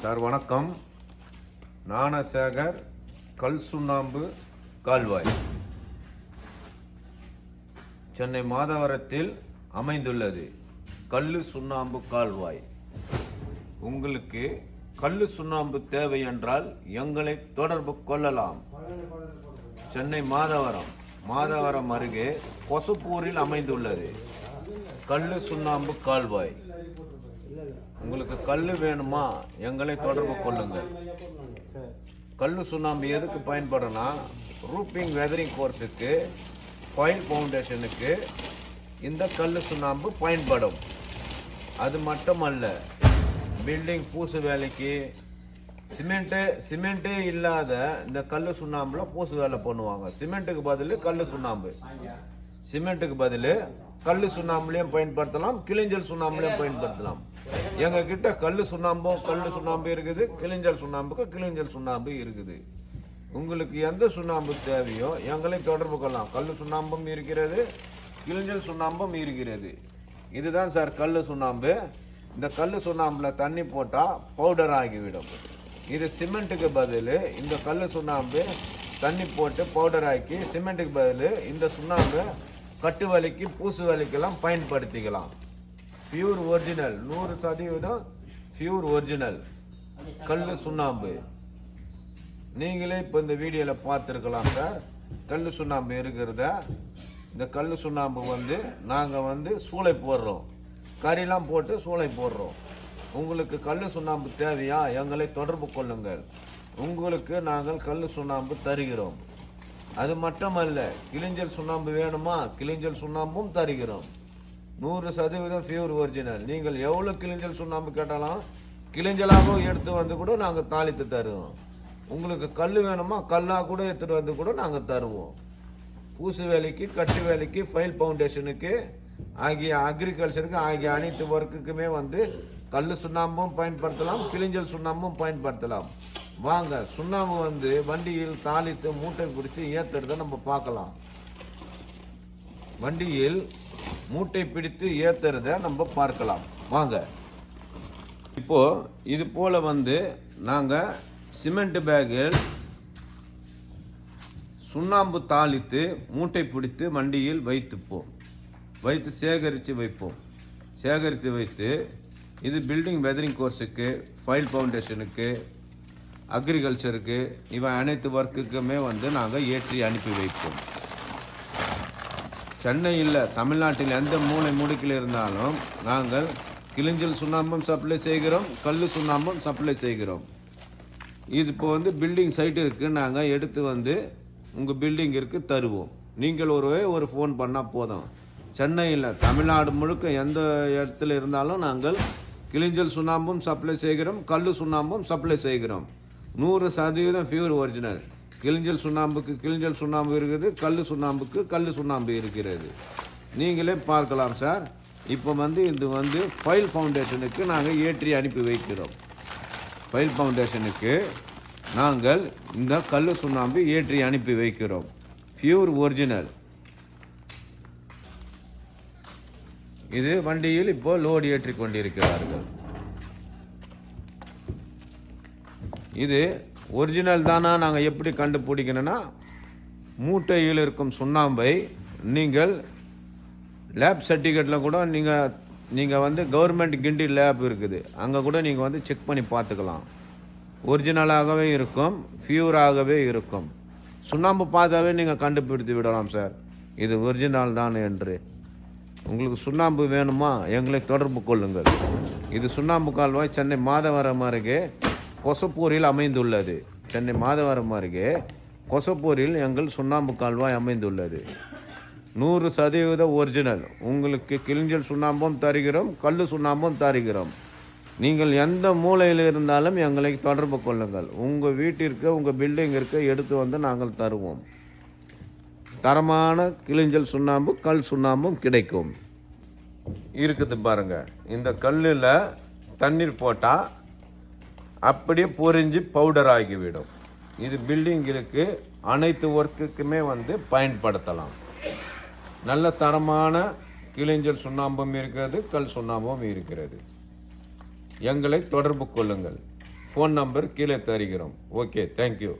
Sir வணக்கம். ஞானசேகர் கல் சுண்ணாம்பு கால்வாய். சென்னை மாதவரத்தில் அமைந்துள்ளது கல் சுண்ணாம்பு கால்வாய். உங்களுக்கு கல் சுண்ணாம்பு தேவை என்றால் எங்களை தொடர்பு கொள்ளலாம். சென்னை மாதவரம் மாதவரம் அருகே கொசுப்பூரில் அமைந்துள்ளது கல் சுண்ணாம்பு கால்வாய். உங்களுக்கு கல் வேணுமா? எங்களை தொடர்பு கொள்ளுங்கள். கல் சுண்ணாம்பு எதுக்கு பயன்படும்னா ரூப்பிங் வெதரிங் கோர்ஸுக்கு ஃபைல் ஃபவுண்டேஷனுக்கு இந்த கல் சுண்ணாம்பு பயன்படும். அது மட்டுமல்ல பில்டிங் பூசு வேலைக்கு சிமெண்ட்டு சிமெண்ட்டே இல்லாத இந்த கல் சுண்ணாம்பில் பூசு வேலை பண்ணுவாங்க. சிமெண்ட்டுக்கு பதில் கல் சுண்ணாம்பு. சிமெண்ட்டுக்கு பதில் கல் சுண்ணாம்புலையும் பயன்படுத்தலாம் கிளிஞ்சல் சுண்ணாம்புலையும் பயன்படுத்தலாம். எங்க கிட்ட கல் சுண்ணாம்பும் கல் சுண்ணாம்பு இருக்குது கிளிஞ்சல் சுண்ணாம்புக்கு கிளிஞ்சல் சுண்ணாம்பு இருக்குது. உங்களுக்கு எந்த சுண்ணாம்பு தேவையோ எங்களை தொடர்பு கொள்ளலாம். கல் சுண்ணாம்பும் இருக்கிறது கிளிஞ்சல் சுண்ணாம்பும் இருக்கிறது. இதுதான் சார் கல் சுண்ணாம்பு. இந்த கல் சுண்ணாம்புல தண்ணி போட்டால் பவுடர் ஆகிவிடும். இது சிமெண்ட்டுக்கு பதில் இந்த கல் சுண்ணாம்பு தண்ணி போட்டு பவுடர் ஆக்கி சிமெண்ட்டுக்கு பதில் இந்த சுண்ணாம்பு கட்டு வலிக்கு பூசு வலிக்கெல்லாம் பயன்படுத்திக்கலாம். பியூர் ஒரிஜினல் நூறு சதவீதம் பியூர் ஒரிஜினல் கல் சுண்ணாம்பு. நீங்களே இப்போ இந்த வீடியோவில் பார்த்துருக்கலாம் சார். கல் சுண்ணாம்பு இருக்கிறத. இந்த கல் சுண்ணாம்பு வந்து நாங்கள் வந்து சூளை போடுறோம். கறிலாம் போட்டு சூளை போடுறோம். உங்களுக்கு கல் சுண்ணாம்பு தேவையா? எங்களை தொடர்பு கொள்ளுங்கள். உங்களுக்கு நாங்கள் கல் சுண்ணாம்பு தருகிறோம். அது மட்டுமல்ல கிளிஞ்சல் சுண்ணாம்பு வேணுமா? கிளிஞ்சல் சுண்ணாம்பும் தருகிறோம். நூறு சதவீதம் ஃபியூர் ஒரிஜினல் நீங்கள் எவ்வளோ கிளிஞ்சல் சுண்ணாம்பு கேட்டாலும் கிளிஞ்சலாகவும் எடுத்து வந்து கூட நாங்கள் தாளித்து தருவோம். உங்களுக்கு கல் வேணுமா? கல்லாக கூட எடுத்துகிட்டு வந்து கூட நாங்கள் தருவோம். பூசு வேலைக்கு கட்டு வேலைக்கு ஃபைல் ஃபவுண்டேஷனுக்கு ஆகிய அக்ரிகல்ச்சருக்கு ஆகிய அனைத்து ஒர்க்குக்குமே வந்து கல் சுண்ணாம்பும் பயன்படுத்தலாம் கிளிஞ்சல் சுண்ணாம்பும் பயன்படுத்தலாம். வாங்க சுண்ணாம்பு வந்து வண்டியில் தாளித்து மூட்டை பிடிச்சி ஏற்றுறத நம்ம பார்க்கலாம். வண்டியில் மூட்டை பிடித்து ஏற்றுறத நம்ம பார்க்கலாம். வாங்க. இப்போ இது போல வந்து நாங்கள் சிமெண்ட் பேக்கில் சுண்ணாம்பு தாளித்து மூட்டை பிடித்து வண்டியில் வைத்துப்போம். வைத்து சேகரித்து வைப்போம். சேகரித்து வைத்து இது பில்டிங் வெதரிங் கோர்ஸுக்கு ஃபைல் ஃபவுண்டேஷனுக்கு அக்ரிகல்ச்சருக்கு இவை அனைத்து ஒர்க்குக்குமே வந்து நாங்கள் ஏற்றி அனுப்பி வைப்போம். சென்னையில் தமிழ்நாட்டில் எந்த மூலை முடுக்கில் இருந்தாலும் நாங்கள் கிளிஞ்சல் சுண்ணாம்பும் சப்ளை செய்கிறோம் கல் சுண்ணாம்பும் சப்ளை செய்கிறோம். இது இப்போ வந்து பில்டிங் சைட்டு இருக்கு நாங்கள் எடுத்து வந்து உங்கள் பில்டிங்கிற்கு தருவோம். நீங்கள் ஒருவே ஒரு ஃபோன் பண்ணால் போதும். சென்னையில் தமிழ்நாடு முழுக்க எந்த இடத்துல இருந்தாலும் நாங்கள் கிளிஞ்சல் சுண்ணாம்பும் சப்ளை செய்கிறோம் கல் சுண்ணாம்பும் சப்ளை செய்கிறோம். நூறு சதவீதம் பியூர் ஒரிஜினல் கிளிஞ்சல் சுண்ணாம்புக்கு கிளிஞ்சல் சுண்ணாம்பு இருக்குது கல் சுண்ணாம்புக்கு கல் சுண்ணாம்பு இருக்கிறது. நீங்களே பார்க்கலாம் சார். இப்போ வந்து இது வந்து ஃபைல் ஃபவுண்டேஷனுக்கு நாங்கள் ஏற்றி அனுப்பி வைக்கிறோம். ஃபைல் ஃபவுண்டேஷனுக்கு நாங்கள் இந்த கல் சுண்ணாம்பு ஏற்றி அனுப்பி வைக்கிறோம். பியூர் ஒரிஜினல் இது வண்டியில் இப்போ லோடு ஏற்றி கொண்டிருக்கிறார்கள் இது ஒரிஜினல் தானா? நாங்கள் எப்படி கண்டுபிடிக்கணும்னா மூட்டையில் இருக்கும் சுண்ணாம்பை நீங்கள் லேப் சர்டிஃபிகேட்டில் கூட நீங்கள் நீங்கள் வந்து கவர்மெண்ட் கிண்டி லேப் இருக்குது. அங்கே கூட நீங்கள் வந்து செக் பண்ணி பார்த்துக்கலாம். ஒரிஜினலாகவே இருக்கும் ஃபியூராகவே இருக்கும். சுண்ணாம்பு பார்த்தாவே நீங்கள் கண்டுபிடித்து விடலாம் சார் இது ஒரிஜினல் தான் என்று. உங்களுக்கு சுண்ணாம்பு வேணுமா? எங்களை தொடர்பு கொள்ளுங்கள். இது சுண்ணாம்பு கால்வாய் சென்னை மாதவரம் அருகே கொசப்பூரில் அமைந்துள்ளது. சென்னை மாதவரம் அருகே கொசப்பூரில் எங்கள் சுண்ணாம்பு கால்வாய் அமைந்துள்ளது. நூறு சதவீத ஒரிஜினல். உங்களுக்கு கிளிஞ்சல் சுண்ணாம்பும் தருகிறோம் கல் சுண்ணாம்பும் தருகிறோம். நீங்கள் எந்த மூலையில் இருந்தாலும் எங்களை தொடர்பு கொள்ளுங்கள். உங்கள் வீட்டிற்கு உங்கள் பில்டிங்கிற்கு எடுத்து வந்து நாங்கள் தருவோம். தரமான கிளிஞ்சல் சுண்ணாம்பு கல் சுண்ணாம்பும் கிடைக்கும். இருக்குது பாருங்க. இந்த கல்லில் தண்ணீர் போட்டால் அப்படியே பொறிஞ்சு பவுடர் ஆகிவிடும். இது பில்டிங்கிற்கு அனைத்து ஒர்க்குக்குமே வந்து பயன்படுத்தலாம். நல்ல தரமான கிளிஞ்சல் சுண்ணாம்பும் இருக்கிறது கல் சுண்ணாம்பும் இருக்கிறது. எங்களை தொடர்பு கொள்ளுங்கள். ஃபோன் நம்பர் கீழே தருகிறோம். Okay thank you